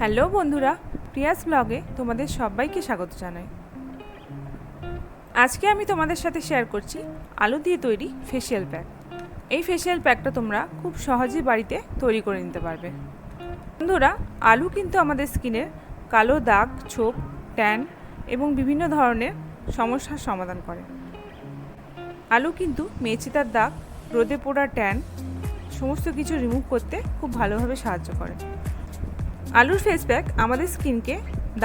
Hello বন্ধুরা, Prius ব্লগে তোমাদের সবাইকে স্বাগত জানাই। আজকে আমি তোমাদের সাথে শেয়ার করছি আলু দিয়ে তৈরি ফেসিয়াল প্যাক এই ফেসিয়াল প্যাকটা তোমরা খুব সহজেই বাড়িতে তৈরি করে নিতে পারবে। বন্ধুরা, আলু কিন্তু আমাদের স্কিনের কালো দাগ, ছোপ, ট্যান এবং বিভিন্ন ধরনের সমস্যার সমাধান করে। আলু কিন্তু মেচিতার দাগ, রোদে পোড়া ট্যান, সমস্ত কিছু রিমুভ করতে খুব ভালোভাবে সাহায্য করে। আলুর ফেস প্যাক আমাদের স্কিনকে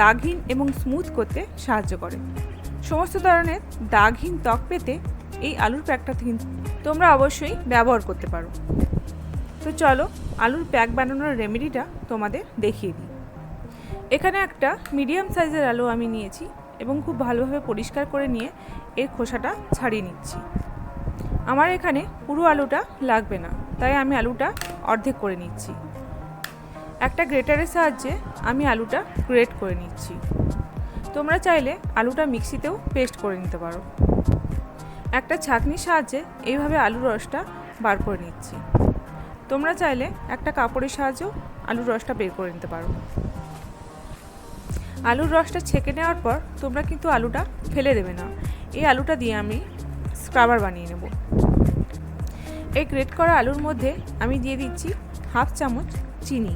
দাগহীন এবং স্মুথ করতে সাহায্য করে। সমস্ত ধরনের দাগহীন ত্বক পেতে এই আলুর প্যাকটা কিন্তু তোমরা অবশ্যই ব্যবহার করতে পারো। তো চলো আলুর প্যাক বানানোর রেমেডিটা তোমাদের দেখিয়ে দিই। এখানে একটা মিডিয়াম সাইজের আলু আমি নিয়েছি এবং খুব ভালোভাবে পরিষ্কার করে নিয়ে এর খোসাটা ছাড়িয়ে নিচ্ছি। আমার এখানে পুরো আলুটা লাগবে না, তাই আমি আলুটা অর্ধেক করে নিচ্ছি। একটা গ্রেটারের সাহায্যে আমি আলুটা গ্রেট করে নিচ্ছি। তোমরা চাইলে আলুটা মিক্সিতেও পেস্ট করে নিতে পারো। একটা ছাঁকনির সাহায্যে এইভাবে আলুর রসটা বার করে নিচ্ছি। তোমরা চাইলে একটা কাপড়ের সাহায্যেও আলুর রসটা বের করে নিতে পারো। আলুর রসটা ছেঁকে নেওয়ার পর তোমরা কিন্তু আলুটা ফেলে দেবে না। এই আলুটা দিয়ে আমি স্ক্রাবার বানিয়ে নেব। এই গ্রেট করা আলুর মধ্যে আমি দিয়ে দিচ্ছি হাফ চামচ চিনি।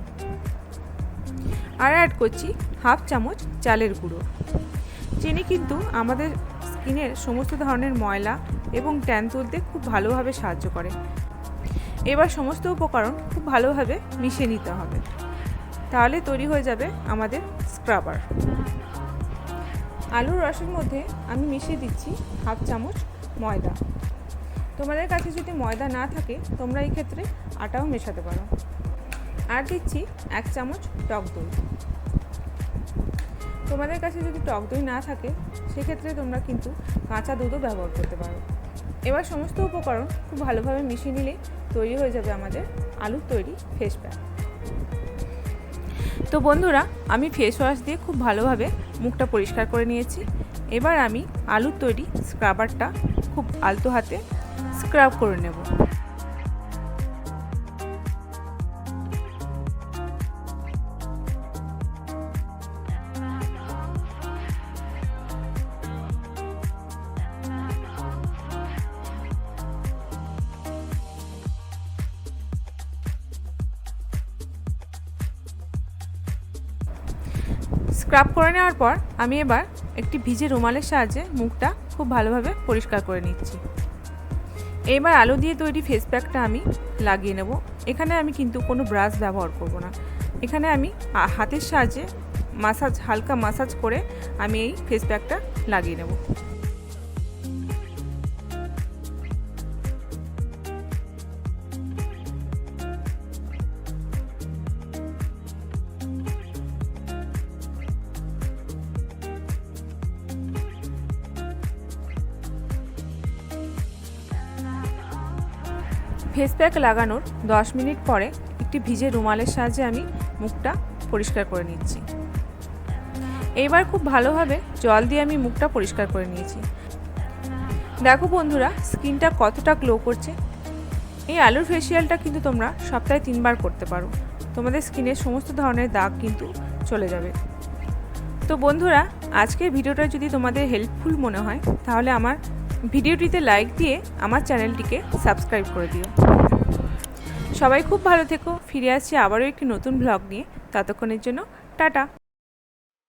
আর অ্যাড করছি হাফ চামচ চালের গুঁড়ো। চিনি কিন্তু আমাদের স্কিনের সমস্ত ধরনের ময়লা এবং ট্যান তুলতে খুব ভালোভাবে সাহায্য করে। এবার সমস্ত উপকরণ খুব ভালোভাবে মিশিয়ে নিতে হবে। তাহলে তৈরি হয়ে যাবে আমাদের স্ক্রাবার আলুর রসের মধ্যে আমি মিশিয়ে দিচ্ছি হাফ চামচ ময়দা। তোমাদের কাছে যদি ময়দা না থাকে, তোমরা এই ক্ষেত্রে আটাও মেশাতে পারো। আর দিচ্ছি এক চামচ টক দই। তোমাদের কাছে যদি টক দই না থাকে, সেক্ষেত্রে তোমরা কিন্তু কাঁচা দুধও ব্যবহার করতে পারো। এবার সমস্ত উপকরণ খুব ভালোভাবে মিশিয়ে নিলেই তৈরি হয়ে যাবে আমাদের আলুর তৈরি ফেস প্যাক। তো বন্ধুরা, আমি ফেস ওয়াশ দিয়ে খুব ভালোভাবে মুখটা পরিষ্কার করে নিয়েছি। এবার আমি আলুর তৈরি স্ক্রাবারটা খুব আলতো হাতে স্ক্রাব করে নেব। স্ক্রাব করে নেওয়ার পর আমি এবার একটি ভিজে রুমালের সাহায্যে মুখটা খুব ভালোভাবে পরিষ্কার করে নিচ্ছি। এবার আলো দিয়ে তৈরি ফেস প্যাকটা আমি লাগিয়ে নেব। এখানে আমি কিন্তু কোনো ব্রাশ ব্যবহার করব না। এখানে আমি হাতের সাহায্যে মাসাজ হালকা মাসাজ করে আমি এই ফেস প্যাকটা লাগিয়ে নেব। ফেস প্যাক লাগানোর 10 মিনিট পরে একটি ভিজে রুমালের সাহায্যে আমি মুখটা পরিষ্কার করে নিচ্ছি। এইবার খুব ভালোভাবে জল দিয়ে আমি মুখটা পরিষ্কার করে নিয়েছি। দেখো বন্ধুরা, স্কিনটা কতটা গ্লো করছে। এই আলুর ফেসিয়ালটা কিন্তু তোমরা সপ্তাহে তিনবার করতে পারো। তোমাদের স্কিনের সমস্ত ধরনের দাগ কিন্তু চলে যাবে। তো বন্ধুরা, আজকের ভিডিওটা যদি তোমাদের হেল্পফুল মনে হয়, তাহলে আমার ভিডিওটিতে লাইক দিয়ে আমার চ্যানেলটিকে সাবস্ক্রাইব করে দিও। সবাই খুব ভালো থেকো। ফিরে আসছি আবারও একটি নতুন ব্লগ নিয়ে। ততক্ষণের জন্য টাটা।